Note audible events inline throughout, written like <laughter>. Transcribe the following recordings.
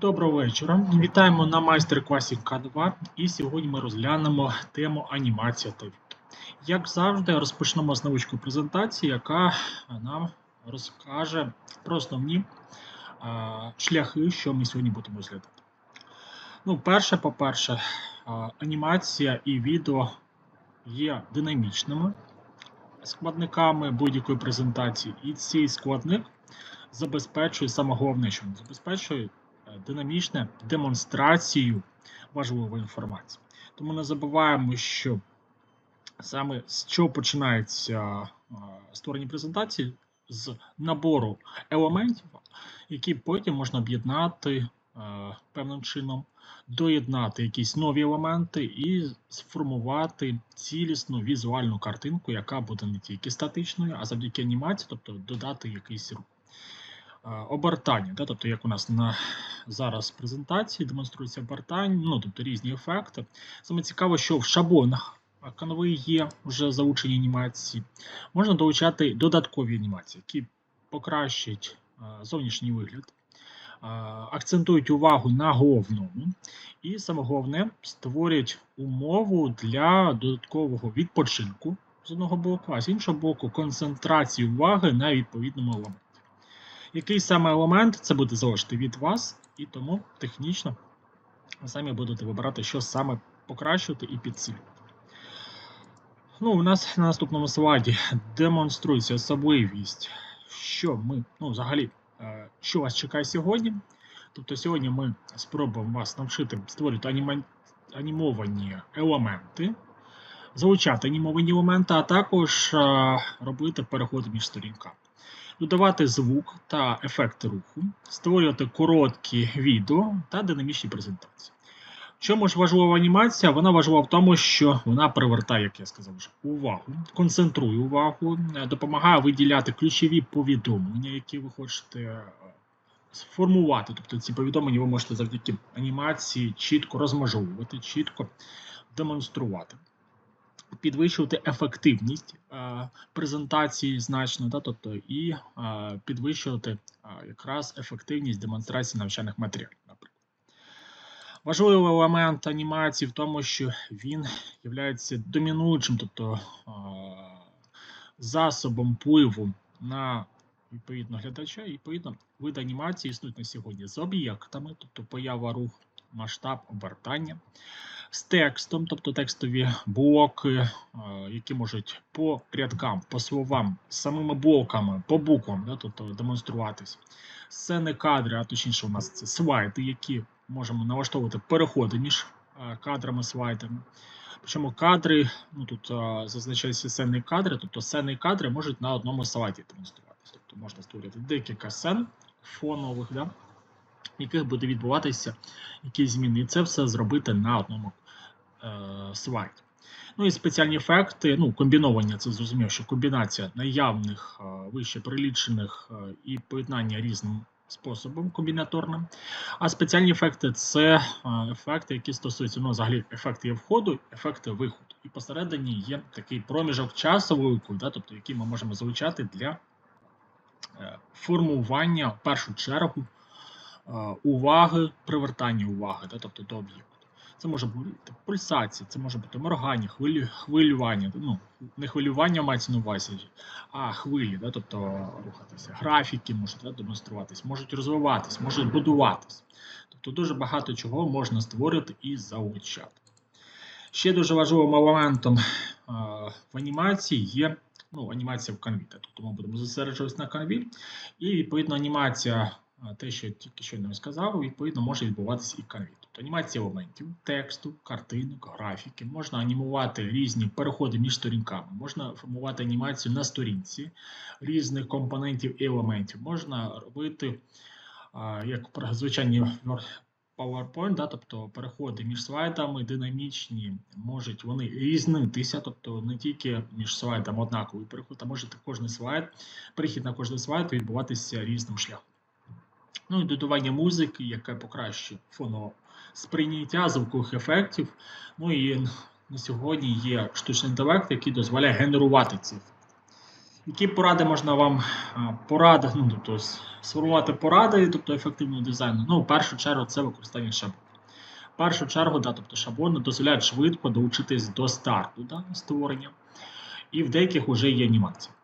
Доброго вечора. Вітаємо на майстер-класі К2 і сьогодні ми розглянемо тему анімація та. Як завжди, розпочнемо з невеличкої презентації, яка нам розкаже про основні а, шляхи, що ми сьогодні будемо розглядати. Ну, перше, по-перше, анімація і відео є динамічними складниками будь-якої презентації, і цей складник забезпечує саме головне, що він забезпечує е, динамічну демонстрацію важливої інформації. Тому не забуваємо, що саме з чого починається створення презентації з набору елементів, які потім можна об'єднати е, певним чином, доєднати якісь нові елементи і сформувати цілісну візуальну картинку, яка буде не тільки статичною, а завдяки анімації, тобто додати якийсь рух. Е, Обертання, да, тобто як у нас на зараз презентації демонструється обертання, ну тобто різні ефекти. Саме цікаво, що в шаблонах канви є вже заучені анімації. Можна долучати додаткові анімації, які покращують е, зовнішній вигляд, е, акцентують увагу на головному, і саме головне створюють умову для додаткового відпочинку з одного боку, а з іншого боку, концентрації уваги на відповідному елементі. Який саме елемент, це буде залежати від вас, і тому технічно самі будете вибирати, що саме покращувати і підсилювати. Ну, у нас на наступному слайді демонструється особливість, що ми, ну, взагалі, е, що вас чекає сьогодні. Тобто сьогодні ми спробуємо вас навчити створювати аніма... анімовані елементи, залучати анімовані елементи, а також е, робити переходи між сторінками додавати звук та ефекти руху, створювати короткі відео та динамічні презентації. Чому ж важлива анімація? Вона важлива в тому, що вона привертає, як я сказав, вже, увагу, концентрує увагу, е, допомагає виділяти ключові повідомлення, які ви хочете е, сформувати. Тобто ці повідомлення ви можете завдяки анімації чітко розмежовувати, чітко демонструвати підвищувати ефективність е, презентації значно, да, тобто і е, підвищувати е, якраз ефективність демонстрації навчальних матеріалів. Наприклад. Важливий елемент анімації в тому, що він є домінуючим, тобто засобом впливу на відповідно глядача, і відповідно види анімації існують на сьогодні з об'єктами, тобто поява рух, масштаб, обертання з текстом, тобто текстові блоки, е, які можуть по рядкам, по словам, самими блоками, по буквам, да, тобто демонструватись. Сцени кадри, а точніше, у нас це слайди, які можемо налаштовувати переходи між е, кадрами, слайдами. Причому кадри, ну тут а, зазначаються сценні кадри, тобто сценні кадри можуть на одному слайді демонструватися. Тобто можна створити декілька сцен фонових, да, в яких буде відбуватися якісь зміни. І це все зробити на одному е, слайді. Ну і спеціальні ефекти, ну, комбіновані, це зрозуміло, що комбінація наявних, е, вище прилічених е, і поєднання різним способом комбінаторним. А спеціальні ефекти це е, ефекти, які стосуються ну, взагалі ефекти входу, ефекти виходу. І посередині є такий проміжок часовий, да, тобто який ми можемо залучати для формування в першу чергу уваги, привертання уваги, да, тобто до об'єкту. Це може бути пульсація, це може бути моргання, хвилю, хвилювання. Ну, не хвилювання мається на увазі, а хвилі, да, тобто рухатися. Графіки можуть да, демонструватись, можуть розвиватись, можуть будуватись. Тобто дуже багато чого можна створити і залучати. Ще дуже важливим елементом в анімації є ну, анімація в канві. Тобто ми будемо зосереджуватися на канві, і відповідно анімація, те, що тільки щойно сказав, відповідно може відбуватися і в. Тобто анімація елементів, тексту, картинок, графіки. Можна анімувати різні переходи між сторінками, можна формувати анімацію на сторінці різних компонентів і елементів. Можна робити, як звичайні PowerPoint, да, тобто переходи між слайдами динамічні, можуть вони різнитися, тобто не тільки між слайдами однаковий переход, а може кожен слайд, перехід на кожний слайд відбуватися різним шляхом. Ну і додавання музики, яке покращує фоно сприйняття звукових ефектів. Ну і на сьогодні є штучний інтелект, який дозволяє генерувати ці. Які поради можна вам поради, ну, тобто сформувати поради, тобто ефективного дизайну? Ну, в першу чергу, це використання шаблону. В першу чергу, да, тобто шаблони дозволяють швидко доучитись до старту да, створення, і в деяких вже є анімація.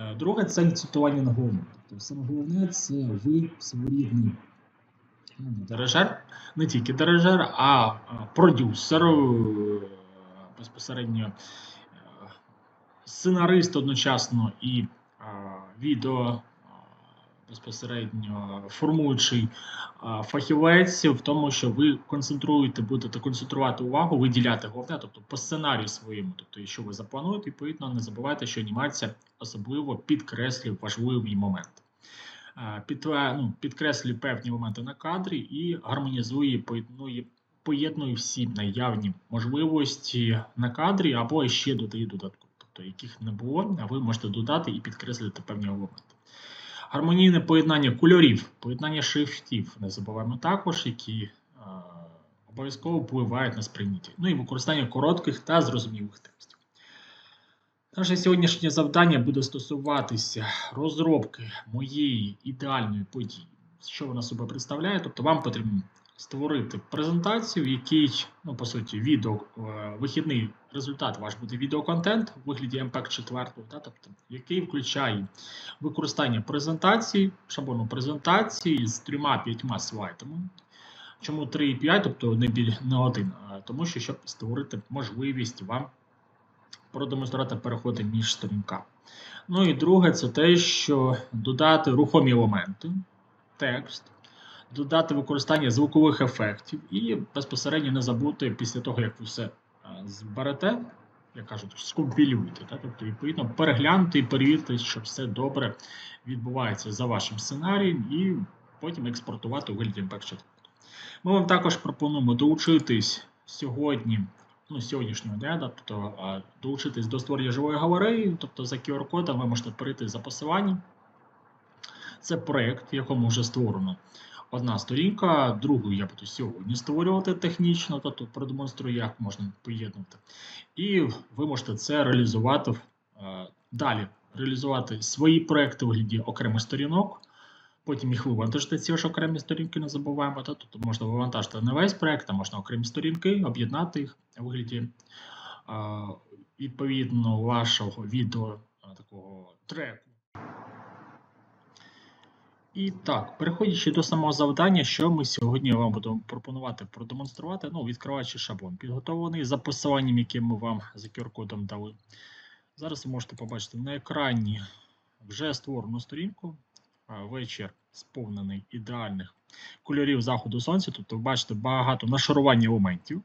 Е, Друге це акцентування на головне. Тобто саме головне це ви своєрідний дирижер, не тільки дирижер, а а, продюсер, е, безпосередньо е, сценарист одночасно і відео безпосередньо формуючий фахівець в тому, що ви концентруєте, будете концентрувати увагу, виділяти головне, тобто по сценарію своєму, тобто, що ви заплануєте, відповідно, не забувайте, що анімація особливо підкреслює важливі моменти. Під, ну, підкреслює певні моменти на кадрі і гармонізує, поєднує, поєднує всі наявні можливості на кадрі, або ще додає додатку, тобто яких не було, а ви можете додати і підкреслити певні моменти. Гармонійне поєднання кольорів, поєднання шрифтів, не забуваємо також, які е, обов'язково впливають на сприйняття. Ну і використання коротких та зрозумілих текстів. Наше сьогоднішнє завдання буде стосуватися розробки моєї ідеальної події. Що вона себе представляє? Тобто вам потрібно створити презентацію, в якій, ну, по суті, відео, е, вихідний результат ваш буде відеоконтент у вигляді MPEG 4, да, тобто, який включає використання презентації, шаблону презентації з трьома-п'ятьма слайдами. Чому 3,5, тобто не, біль, не один, тому що щоб створити можливість вам продемонструвати переходи між сторінками. Ну і друге, це те, що додати рухомі елементи, текст, додати використання звукових ефектів і безпосередньо не забути після того, як ви все зберете, як кажуть, скомпілюєте. Так? Тобто, відповідно, переглянути і перевірити, що все добре відбувається за вашим сценарієм, і потім експортувати у вигляді MPEG 4. Ми вам також пропонуємо доучитись сьогодні ну, сьогоднішнього дня, тобто долучитись до створення живої галереї, тобто за QR-кодом ви можете перейти за посиланням. Це проєкт, в якому вже створено одна сторінка, другу я буду сьогодні створювати технічно, тобто продемонструю, як можна поєднувати. І ви можете це реалізувати е, далі, реалізувати свої проекти у вигляді окремих сторінок. Потім їх вивантажити, ці ж окремі сторінки не забуваємо. Та? Тобто можна вивантажити не весь проект, а можна окремі сторінки, об'єднати їх у вигляді відповідно вашого відео такого треку. І так, переходячи до самого завдання, що ми сьогодні вам будемо пропонувати продемонструвати, ну, відкриваючи шаблон, підготовлений за посиланням, яке ми вам за QR-кодом дали. Зараз ви можете побачити на екрані вже створену сторінку вечір сповнений ідеальних кольорів заходу сонця. Тобто, ви бачите багато нашарування елементів.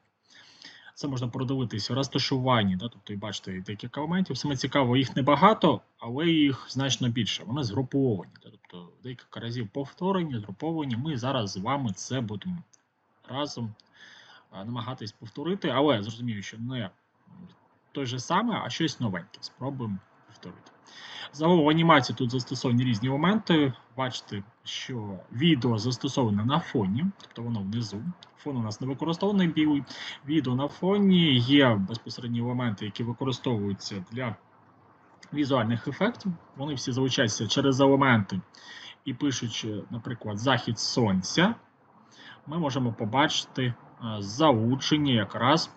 Це можна продивитись в розташуванні, да? тобто, і бачите декілька моментів. Саме цікаво, їх небагато, але їх значно більше. Вони згруповані. Да? Тобто декілька разів повторені, згруповані. Ми зараз з вами це будемо разом намагатись повторити, але зрозумію, що не той же саме, а щось новеньке. Спробуємо повторити. Загалом в анімації тут застосовані різні моменти. Бачите, що відео застосоване на фоні, тобто воно внизу. Фон у нас не використовуваний білий. Відео на фоні є безпосередні елементи, які використовуються для візуальних ефектів. Вони всі залучаються через елементи. І пишучи, наприклад, захід сонця, ми можемо побачити е, залучення якраз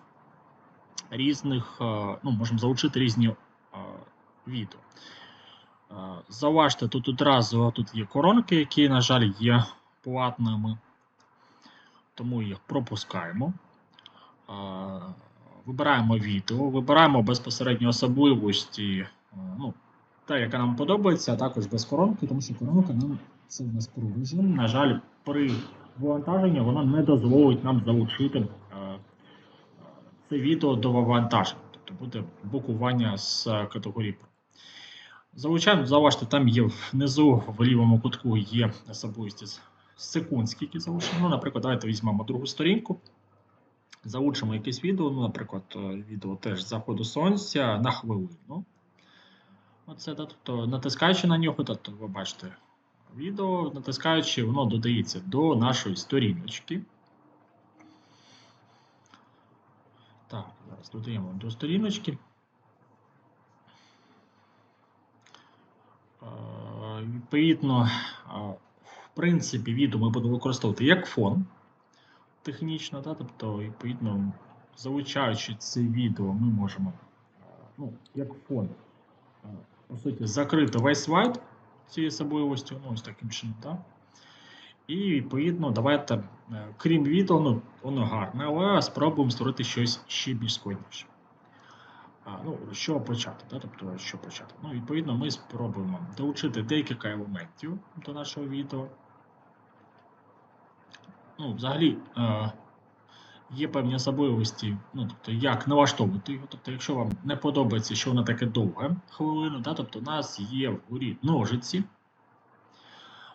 різних, е, ну, можемо залучити різні е, відео. Е, Зауважте, тут одразу тут є коронки, які, на жаль, є платними, тому їх пропускаємо. Вибираємо відео, вибираємо безпосередньо особливості, ну, та, яка нам подобається, а також без коронки, тому що коронка нам це в нас про. На жаль, при вивантаженні вона не дозволить нам залучити це відео до вивантаження, тобто буде блокування з категорії Залучаємо, зауважте, там є внизу в лівому кутку є особливості секунд, скільки залучено. Ну, наприклад, давайте візьмемо другу сторінку. Залучимо якесь відео, ну, наприклад, е, відео теж заходу сонця на хвилину. Оце, тобто, натискаючи на нього, тобто, ви бачите відео, натискаючи, воно додається до нашої сторіночки. Так, зараз додаємо до сторіночки. Відповідно, в принципі, відео ми будемо використовувати як фон технічно, да? тобто, відповідно, залучаючи це відео, ми можемо, ну, як фон, по суті, закрити весь слайд цією особливостю, ну, ось таким чином, так? І відповідно, давайте, е, крім відео, ну, воно гарне, але спробуємо створити щось ще більш складніше. Ну, чого почати? Да? Тобто, що почати? Ну, відповідно, ми спробуємо долучити декілька елементів до нашого відео. Ну, взагалі, е, є певні особливості, ну, тобто, як налаштовувати його. Тобто, якщо вам не подобається, що воно таке довге хвилину, да? тобто, у нас є вгорі ножиці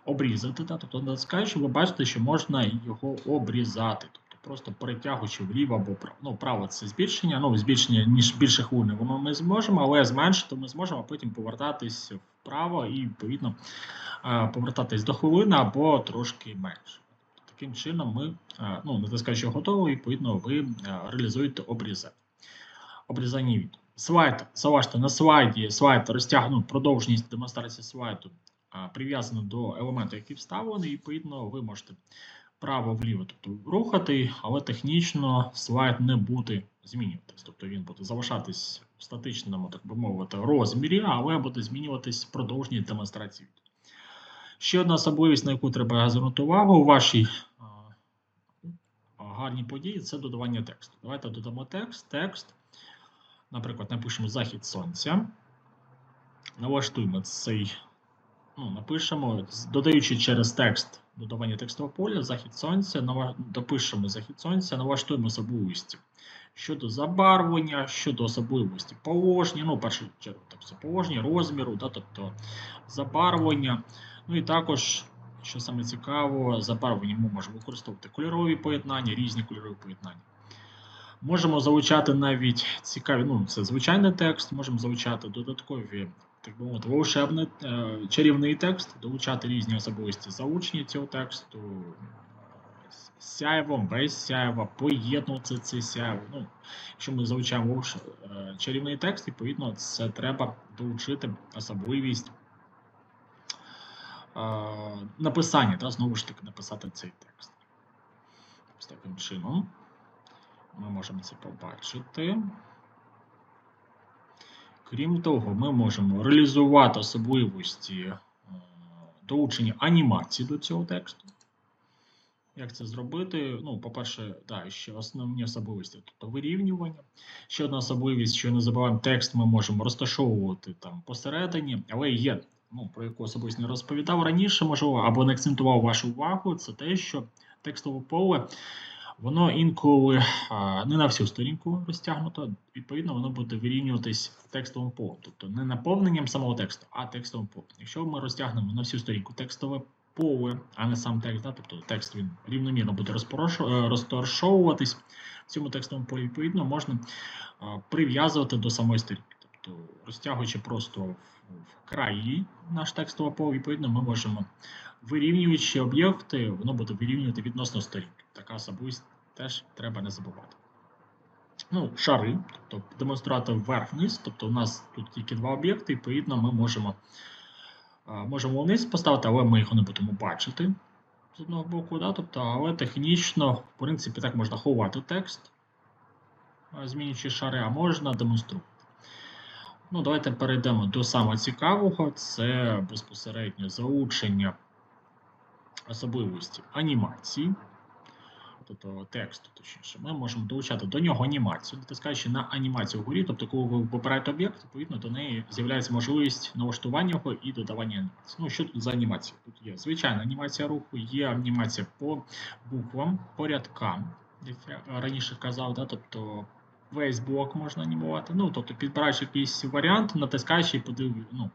обрізати. Да? Тобто, натискаючи, ви бачите, що можна його обрізати. Просто перетягуючи вліво або вправо. Ну, право це збільшення. Ну, збільшення, ніж більше хвилин воно ми зможемо, але зменшити ми зможемо, потім повертатись вправо і, відповідно, е, повертатись до хвилини або трошки менше. Таким чином, ми, е, ну, натискаючи готово, відповідно, ви е, реалізуєте обрізання. Обрізання відео. Слайд, заважте на слайді, слайд розтягну, продовжність демонстрації слайду прив'язано до елементу, який вставлений, і відповідно, ви можете право-вліво тобто, рухати, але технічно слайд не буде змінюватись. Тобто він буде залишатись в статичному, так би мовити, розмірі, але буде змінюватись продовжність демонстрації. Ще одна особливість, на яку треба звернути увагу у вашій гарній події це додавання тексту. Давайте додамо текст. Текст, наприклад, напишемо захід сонця. Налаштуємо цей ну, напишемо, додаючи через текст додавання текстового поля, захід сонця, нава- допишемо захід сонця, налаштуємо особливості щодо забарвлення, щодо особливості положення, ну, в першу чергу, тобто положення, розміру, да, тобто забарвлення. Ну і також, що саме цікаво, забарвлення ми можемо використовувати кольорові поєднання, різні кольорові поєднання. Можемо залучати навіть цікаві, ну, це звичайний текст, можемо залучати додаткові так би мовити, волшебний е, чарівний текст, долучати різні особливості залучення цього тексту, з сяєвом, без сяєва, поєднувати це сяєво. Ну, якщо ми залучаємо е, чарівний текст, відповідно, це треба долучити особливість е, написання, та, знову ж таки, написати цей текст. Ось таким чином ми можемо це побачити. Крім того, ми можемо реалізувати особливості е, долучення анімації до цього тексту. Як це зробити? Ну, по-перше, да, ще основні особливості, тобто вирівнювання. Ще одна особливість, що не забуваємо, текст ми можемо розташовувати там посередині, але є, ну, про яку особливість не розповідав раніше, можливо, або не акцентував вашу увагу, це те, що текстове поле воно інколи не на всю сторінку розтягнуто, відповідно, воно буде вирівнюватись текстовим полем, тобто не наповненням самого тексту, а текстовим полем. Якщо ми розтягнемо на всю сторінку текстове поле, а не сам текст, да, тобто текст він рівномірно буде е, розташовуватись в цьому текстовому полі, відповідно, можна прив'язувати до самої сторінки. Тобто, розтягуючи просто в, в краї наш текстове поле, відповідно, ми можемо вирівнюючи об'єкти, воно буде вирівнювати відносно сторінки. Така особливість теж треба не забувати. Ну, шари, тобто демонстратор вверх-вниз, тобто у нас тут тільки два об'єкти, і відповідно ми можемо, а, можемо вниз поставити, але ми його не будемо бачити з одного боку, да? тобто, але технічно, в принципі, так можна ховати текст, змінюючи шари, а можна демонструвати. Ну, давайте перейдемо до самого цікавого, це безпосередньо залучення особливості анімації, тобто тексту, точніше, ми можемо долучати до нього анімацію, натискаючи на анімацію вгорі, тобто, коли ви вибираєте об'єкт, відповідно до неї з'являється можливість налаштування його і додавання анімації. Ну, що тут за анімація? Тут є звичайна анімація руху, є анімація по буквам, по рядкам, як я раніше казав, да? тобто весь блок можна анімувати. Ну, тобто, підбираючи якийсь варіант, натискаючи і подив... ну,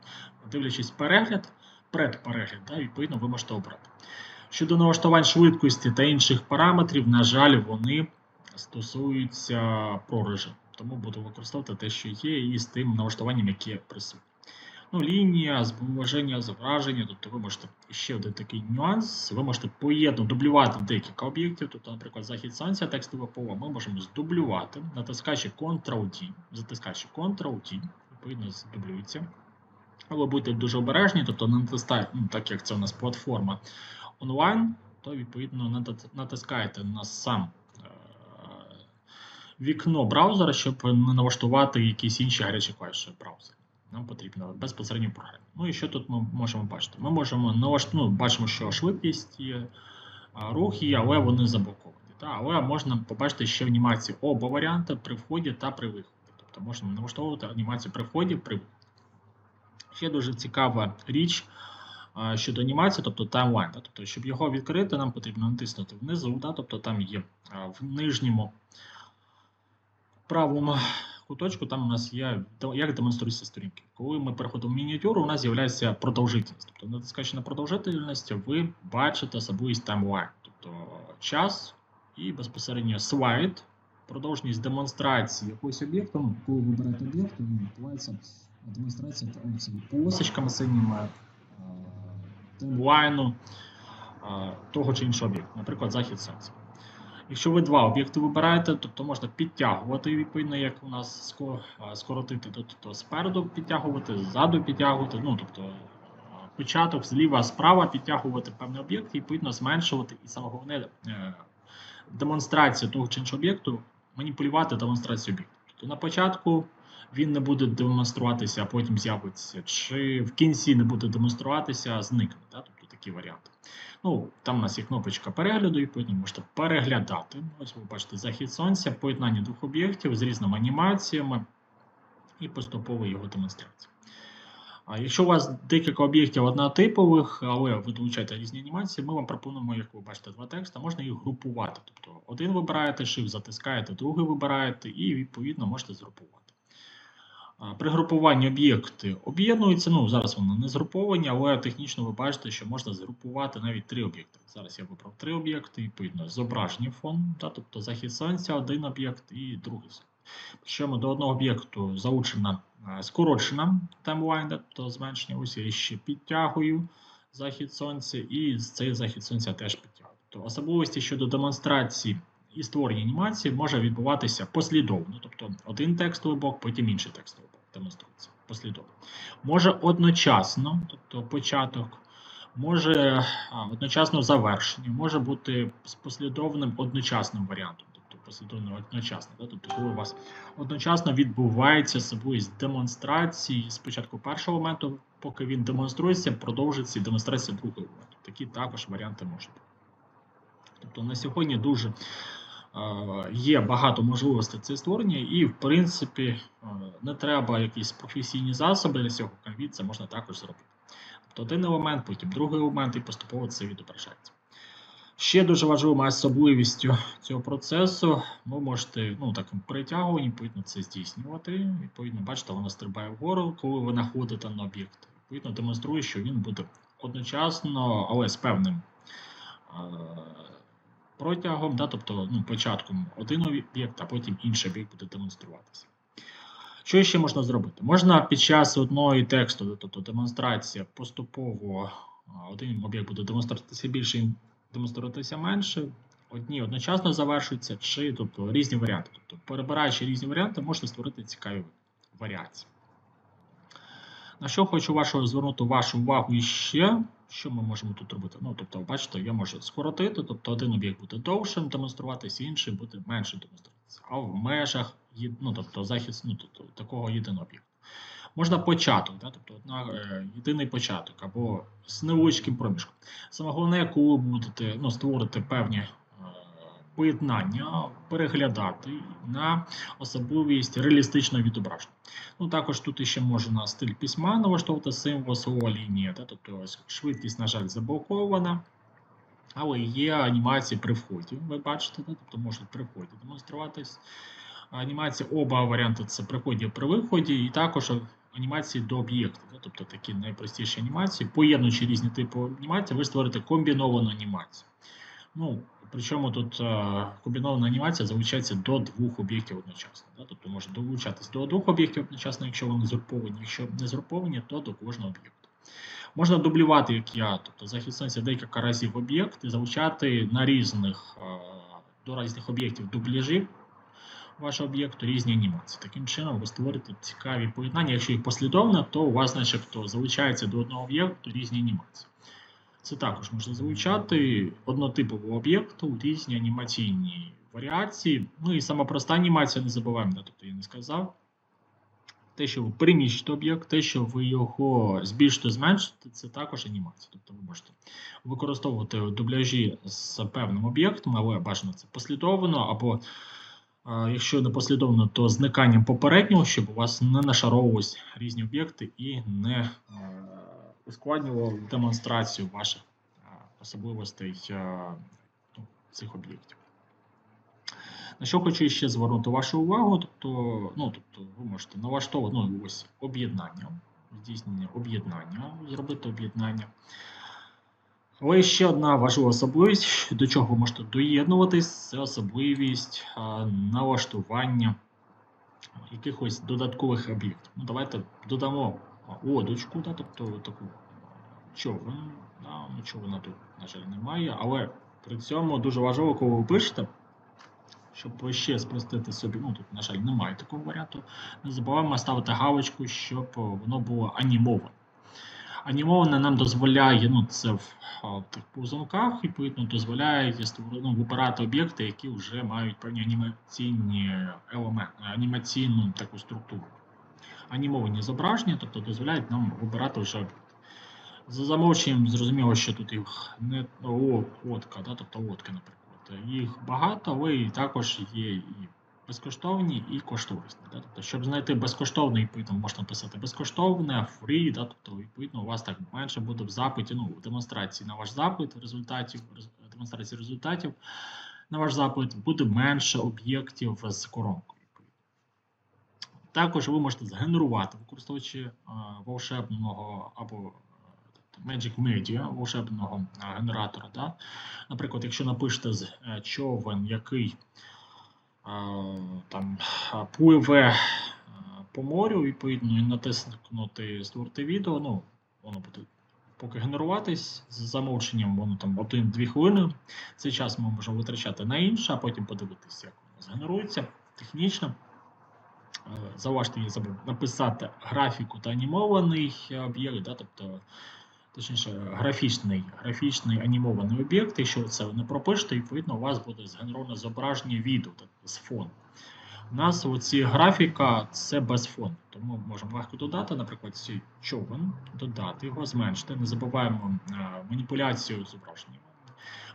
дивлячись перегляд, предперегляд, да, відповідно, ви можете обрати. Щодо налаштувань швидкості та інших параметрів, на жаль, вони стосуються прорежиму. Тому буду використовувати те, що є, і з тим налаштуванням, яке присутні. Ну, лінія, збереження, зображення, тобто ви можете ще один такий нюанс. Ви можете поєднати, дублювати декілька об'єктів. Тобто, наприклад, захід сонця, текстове поле, ми можемо здублювати, натискаючи Ctrl-D, затискаючи Ctrl-D, відповідно, здублюється. ви будете дуже обережні, тобто не ну, так як це у нас платформа онлайн, то відповідно натискаєте на сам е, вікно браузера, щоб не налаштувати якісь інші гарячі клавіші браузера. Нам потрібно безпосередньо програмі. Ну і що тут ми можемо бачити? Ми можемо ну, бачимо, що швидкість є, рух є, але вони заблоковані. Та? Але можна побачити ще в анімації оба варіанти при вході та при виході. Тобто можна налаштовувати анімацію при вході, при виході. Ще дуже цікава річ щодо анімації, тобто таймлайн. Да? Тобто, щоб його відкрити, нам потрібно натиснути внизу, да? тобто там є в нижньому правому куточку, там у нас є як демонструються сторінки. Коли ми переходимо в мініатюру, у нас з'являється продовжительність. Тобто, натискаючи на продовжительність, ви бачите особливість таймлайн, тобто час і безпосередньо слайд, продовжність демонстрації якогось об'єкту. Ну, Коли ви берете об'єкт, він відбувається демонстрація полосочками синіми е, е, того чи іншого об'єкту, наприклад, захід сонця. Якщо ви два об'єкти вибираєте, тобто можна підтягувати, відповідно, як у нас ско- скоротити, тобто спереду підтягувати, ззаду підтягувати, ну тобто початок зліва, справа підтягувати певний об'єкт і відповідно зменшувати, і саме головне е, демонстрація того чи іншого об'єкту, маніпулювати демонстрацією об'єкту. Тобто на початку він не буде демонструватися, а потім з'явиться, чи в кінці не буде демонструватися, а зникне. Да? Тобто такі варіанти. Ну, там у нас є кнопочка перегляду, відповідно, можете переглядати. Ось ви бачите захід сонця, поєднання двох об'єктів з різними анімаціями і поступово його демонстрація. А якщо у вас декілька об'єктів однотипових, але ви долучаєте різні анімації, ми вам пропонуємо, як ви бачите, два тексти, можна їх групувати. Тобто один вибираєте, shift затискаєте, другий вибираєте, і відповідно можете згрупувати. При групуванні об'єкти об'єднуються. Ну, зараз вони не згруповані, але технічно ви бачите, що можна згрупувати навіть три об'єкти. Зараз я вибрав три об'єкти, відповідно, зображення фон, та, тобто захід сонця, один об'єкт і другий. Причому до одного об'єкту залучена е, скорочена таймлайн, да, тобто зменшення ось я ще підтягую захід сонця, і цей захід сонця теж підтягую. Тобто особливості щодо демонстрації і створення анімації може відбуватися послідовно, тобто один текстовий блок, потім інший текстовий блок демонструється послідовно. Може одночасно, тобто початок, може одночасно завершення, може бути з послідовним одночасним варіантом, тобто послідовно одночасно. Да? Тобто, коли у вас одночасно відбувається собою демонстрації спочатку першого моменту, поки він демонструється, продовжується демонстрація другого моменту. Такі також варіанти можуть бути. Тобто на сьогодні дуже є багато можливостей це створення, і в принципі е, не треба якісь професійні засоби для цього. Canvі це можна також зробити. Тобто один елемент, потім другий елемент, і поступово це відображається. Ще дуже важливою особливістю цього процесу, ви можете ну, таким перетягуванням, відповідно, це здійснювати. Відповідно, бачите, воно стрибає вгору, коли ви знаходите на об'єкт. Відповідно, демонструє, що він буде одночасно, але з певним е, протягом, да, тобто ну, початком один об'єкт, а потім інший об'єкт буде демонструватися. Що ще можна зробити? Можна під час одної тексту, тобто демонстрація, поступово один об'єкт буде демонструватися більше, демонструватися менше. Одні одночасно завершуються, чи тобто різні варіанти. Тобто, перебираючи різні варіанти, можна створити цікаві варіації. На що хочу вашу, звернути вашу увагу іще, що ми можемо тут робити? Ну, тобто, бачите, я можу скоротити, тобто один об'єкт буде довшим демонструватися, інший буде менше демонструватися. А в межах ну, тобто, захист ну, тобто, такого єдиного об'єкту. Можна початок, да? тобто одна, е, єдиний початок або з невеличким проміжком. Саме головне, коли будете ну, створити певні поєднання, переглядати на особливість реалістичного відображення. Ну, також тут ще можна стиль письма налаштовувати символ слова лінія, да? тобто швидкість, на жаль, заблокована. Але є анімації при вході, ви бачите, да? тобто можуть при вході демонструватись. Анімації оба варіанти це при вході при виході, і також анімації до об'єкту, да? тобто такі найпростіші анімації. Поєднуючи різні типи анімації, ви створите комбіновану анімацію. Ну, причому тут комбінована анімація залучається до двох об'єктів одночасно. Да? Тобто може долучатись до двох об'єктів одночасно, якщо вони згруповані, якщо не згруповані, то до кожного об'єкту. Можна дублювати, як я, тобто захід декілька разів об'єкт і залучати на різних, до різних об'єктів дубляжі вашого об'єкту різні анімації. Таким чином ви створите цікаві поєднання. Якщо їх послідовно, то у вас, начебто, залучається до одного об'єкту різні анімації. Це також можна залучати однотипового об'єкту у різні анімаційні варіації. Ну і сама проста анімація, не забуваємо, да, тобто я не сказав. Те, що ви переміщите об'єкт, те, що ви його збільшите, зменшите, це також анімація. Тобто ви можете використовувати дубляжі з певним об'єктом, але бажано це послідовно, або якщо не послідовно, то зниканням попереднього, щоб у вас не нашаровувались різні об'єкти і не е, ускладнював демонстрацію ваших е, особливостей е, ну, цих об'єктів. На що хочу ще звернути вашу увагу, тобто, ну, тобто ви можете налаштовувати ну, ось об'єднання, здійснення об'єднання, зробити об'єднання. Але ще одна важлива особливість, до чого ви можете доєднуватись, це особливість а, налаштування якихось додаткових об'єктів. Ну, давайте додамо лодочку, да, тобто таку човен. Да, ну, човена тут, на жаль, немає, але при цьому дуже важливо, коли ви пишете, щоб ще спростити собі, ну тут, на жаль, немає такого варіанту. Не забуваємо ставити галочку, щоб воно було анімоване. Анімоване нам дозволяє, ну це в, в повзунках, відповідно, дозволяє ну, вибирати об'єкти, які вже мають певні анімаційні елементи, анімаційну таку структуру. Анімовані зображення, тобто дозволяють нам вибирати вже об'єкти. За замовченням зрозуміло, що тут їх не о, лодка, да, тобто лодки, наприклад. Їх багато, але і також є і безкоштовні, і коштовні. Да? Тобто, щоб знайти безкоштовний, відповідно, можна писати безкоштовне, free, да? тобто, відповідно, у вас так менше буде в запиті, ну, в демонстрації на ваш запит, результатів, демонстрації результатів на ваш запит буде менше об'єктів з коронкою. Також ви можете згенерувати, використовуючи волшебного або е, тобто Magic Media, волшебного генератора. Да? Наприклад, якщо напишете з е, човен, який там пливе по морю, відповідно, і натиснути створити відео, ну, воно буде поки генеруватись з замовченням, воно там 1-2 хвилини. Цей час ми можемо витрачати на інше, а потім подивитися, як воно згенерується технічно. Е, Зауважте, я забув написати графіку та анімований об'єкт, да, тобто, точніше, графічний, графічний анімований об'єкт. Якщо це ви не пропишете, відповідно, у вас буде згенероване зображення відео так, з фону. У нас оці графіка це без фону, тому ми можемо легко додати, наприклад, цей човен, додати його, зменшити. Не забуваємо е, маніпуляцію зображенням.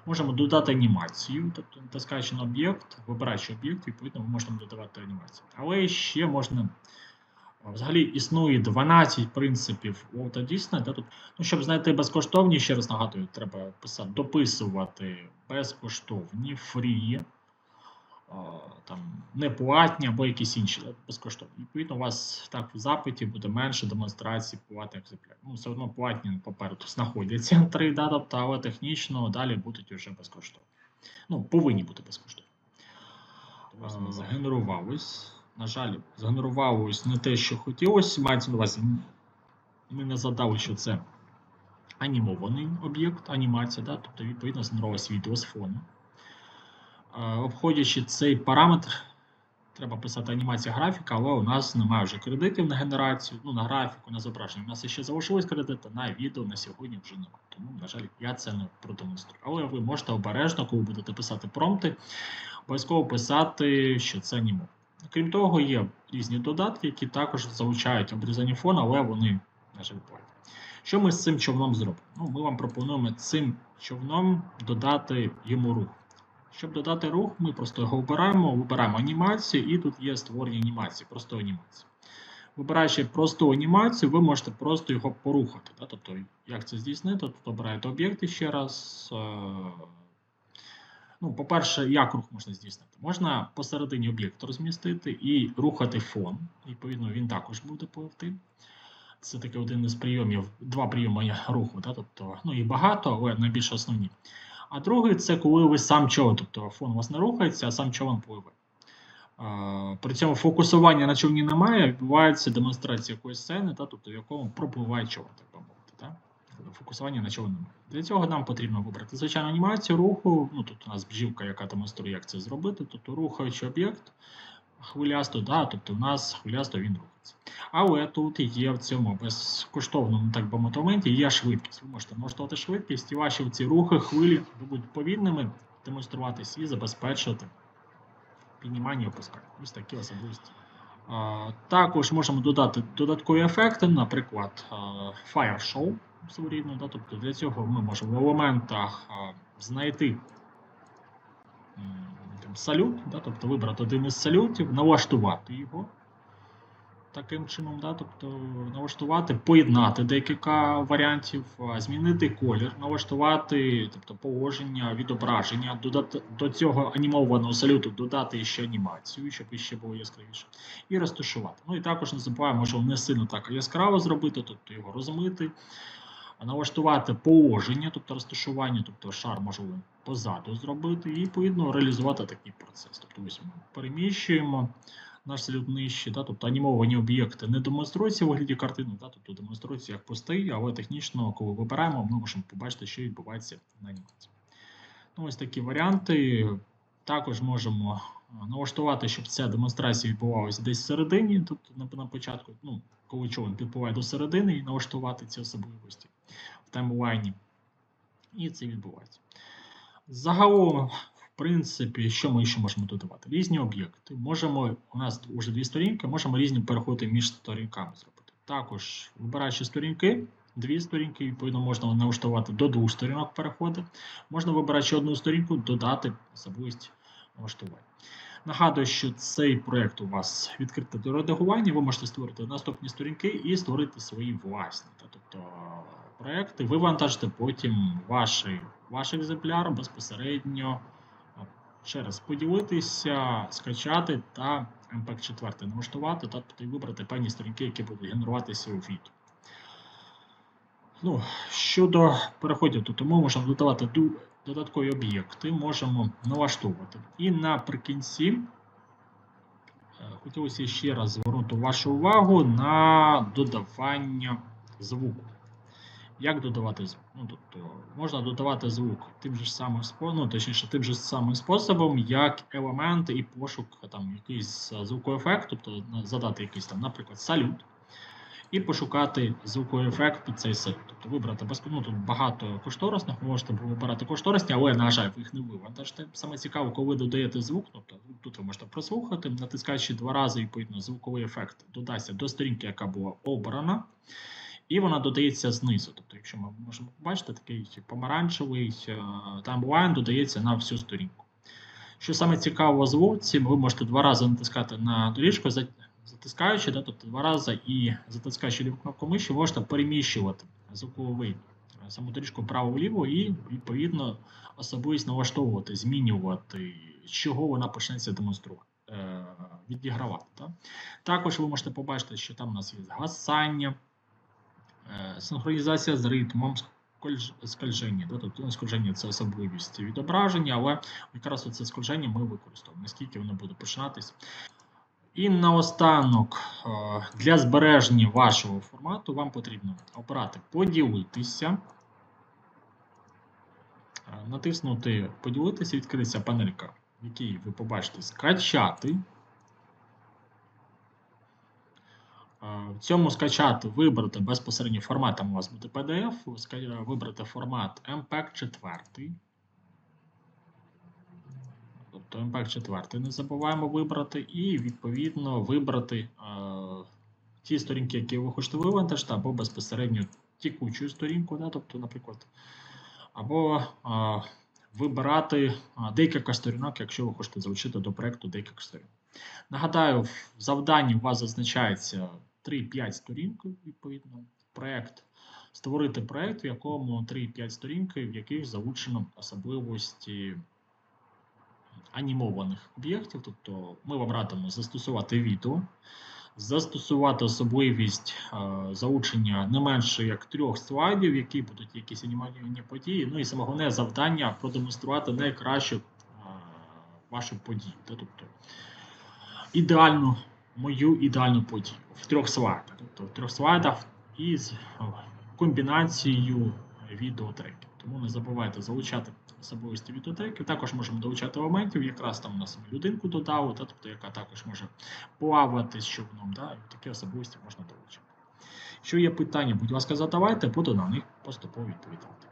Можемо додати анімацію, тобто натискаючи на об'єкт, вибираючи об'єкт, відповідно, ми можемо додавати анімацію. Але ще можна. Взагалі існує 12 принципів Діснея. Да, тут, ну, щоб знайти безкоштовні, ще раз нагадую, треба писати, дописувати безкоштовні, фрі, там, неплатні або якісь інші безкоштовні. Відповідно, у вас так в запиті буде менше демонстрацій платних екземплярів. Ну, все одно платні попереду знаходяться <laughs> три, да, тобто, але технічно далі будуть вже безкоштовні. Ну, повинні бути безкоштовні. А, Згенерувалось. На жаль, згенерувалось не те, що хотілося. Мається на увазі, ми не задали, що це анімований об'єкт, анімація, да? тобто, відповідно, згенерувалось відео з фону. Е, Обходячи цей параметр, треба писати анімація графіка, але у нас немає вже кредитів на генерацію, ну, на графіку, на зображення. У нас ще залишились кредити, на відео на сьогодні вже немає. Тому, на жаль, я це не продемонструю. Але ви можете обережно, коли будете писати промпти, обов'язково писати, що це анімовано. Крім того, є різні додатки, які також залучають обрізані фон, але вони, на жаль, платять. Що ми з цим човном зробимо? Ну, ми вам пропонуємо цим човном додати йому рух. Щоб додати рух, ми просто його обираємо, вибираємо анімацію, і тут є створення анімації, просто анімації. Вибираючи просту анімацію, ви можете просто його порухати. Да? Тобто, як це здійснити? Тут обираєте об'єкти ще раз. е, Ну, по-перше, як рух можна здійснити? Можна посередині об'єкту розмістити і рухати фон. Відповідно, він також буде пливти. Це такий один із прийомів, два прийоми руху. Да? Тобто, ну, їх багато, але найбільш основні. А другий це коли ви сам човен, тобто фон у вас не рухається, а сам човен пливе. При цьому фокусування на човні немає, відбувається демонстрація якоїсь сцени, та, тобто в якому пропливає човен, так би мовити. Та? Фокусування на човен немає. Для цього нам потрібно вибрати звичайну анімацію руху. Ну, тут у нас бджілка, яка демонструє, як це зробити. Тобто рухаючи об'єкт, хвилясто, да, тобто в нас хвилясто він рухається. Але тут є в цьому безкоштовному так би мотоменті є швидкість. Ви можете налаштувати швидкість, і ваші ці рухи, хвилі будуть повільними, демонструватися і забезпечувати піднімання опускання. Ось такі особливості. Також можемо додати додаткові ефекти, наприклад, Fire Show своєрідно. Да? Тобто для цього ми можемо в елементах знайти салют, да? тобто вибрати один із салютів, налаштувати його таким чином, да? тобто налаштувати, поєднати декілька варіантів, змінити колір, налаштувати тобто, положення, відображення, додати до цього анімованого салюту додати ще анімацію, щоб іще було яскравіше, і розташувати. Ну і також не забуваємо, можемо не сильно так яскраво зробити, тобто його розмити, налаштувати положення, тобто розташування, тобто шар можемо позаду зробити, і відповідно реалізувати такий процес. Тобто ось ми переміщуємо наш салют нижче, да, тобто анімовані об'єкти не демонструються у вигляді картини, да, тобто демонструються як пустий, але технічно, коли вибираємо, ми можемо побачити, що відбувається на анімації. Ну, ось такі варіанти. Також можемо налаштувати, щоб ця демонстрація відбувалася десь всередині, тобто на, на початку, ну, коли човен підпливає до середини, і налаштувати ці особливості в таймлайні. І це відбувається. Загалом, в принципі, що ми ще можемо додавати? Різні об'єкти. Можемо, у нас вже дві сторінки, можемо різні переходи між сторінками зробити. Також, вибираючи сторінки, дві сторінки, відповідно, можна налаштувати до двох сторінок переходи. Можна, вибираючи одну сторінку, додати особливість налаштування. Нагадую, що цей проєкт у вас відкритий до редагування, ви можете створити наступні сторінки і створити свої власні. Тобто проєкти, вивантажити потім ваш, ваш екземпляр безпосередньо раз поділитися, скачати та MPEG 4 налаштувати, та тобто, вибрати певні сторінки, які будуть генеруватися у відео. Ну, щодо переходів, то ми можемо додавати додаткові об'єкти, можемо налаштовувати. І наприкінці е, хотілося ще раз звернути вашу увагу на додавання звуку. Як додавати звук? Ну, тобто, можна додавати звук тим же самим ну, точніше, тим же самим способом, як елемент і пошук там, якийсь е, звуковий ефект, тобто задати якийсь там, наприклад, салют і пошукати звуковий ефект під цей сайт. Тобто вибрати ну, тут багато кошторисних, можете вибирати кошторисні, але, на жаль, ви їх не вивантажите. Саме цікаво, коли ви додаєте звук, тобто тут ви можете прослухати, натискаючи два рази, відповідно, звуковий ефект додасться до сторінки, яка була обрана. І вона додається знизу. Тобто, якщо ми можемо побачити, такий помаранчевий е, таймлайн додається на всю сторінку. Що саме цікаво звуці, ви можете два рази натискати на доріжку, затискаючи, да, тобто два рази і затискаючи ліву кнопку миші, можете переміщувати звуковий е, саму доріжку вправо-вліво і, відповідно, особливість налаштовувати, змінювати, з чого вона почнеться демонструвати, е, відігравати. Да? Також ви можете побачити, що там у нас є згасання, синхронізація з ритмом, скольження. Да? Тобто ну, скольження це особливість відображення, але якраз оце скольження ми використовуємо, наскільки воно буде починатись. І наостанок, е, для збереження вашого формату вам потрібно обрати поділитися, е, натиснути поділитися, відкриється панелька, в якій ви побачите скачати. Е, В цьому скачати вибрати безпосередньо форматом у вас буде PDF, вибрати формат MPEG 4. Тобто MPEG 4 не забуваємо вибрати, і відповідно вибрати е, ті сторінки, які ви хочете вивантажити, або безпосередньо тікучу сторінку, да, тобто, наприклад, або е, вибирати е, декілька сторінок, якщо ви хочете залучити до проєкту декілька сторінок. Нагадаю, в завданні у вас зазначається 3-5 сторінки, відповідно, проєкт. Створити проєкт, в якому 3-5 сторінки, в яких залучено особливості анімованих об'єктів. Тобто ми вам радимо застосувати відео, застосувати особливість е, залучення не менше як трьох слайдів, які будуть якісь анімовані події. Ну і саме головне завдання продемонструвати найкращу е, вашу подію. Тобто ідеальну, мою ідеальну подію в трьох слайдах. Тобто в трьох слайдах із комбінацією відеотреків. Тому не забувайте залучати особливості бібліотеки. Також можемо долучати елементів, якраз там у нас людинку додали, та, тобто, яка також може плавати з човном. Да? Такі особливості можна долучити. Якщо є питання, будь ласка, задавайте, буду на них поступово відповідати.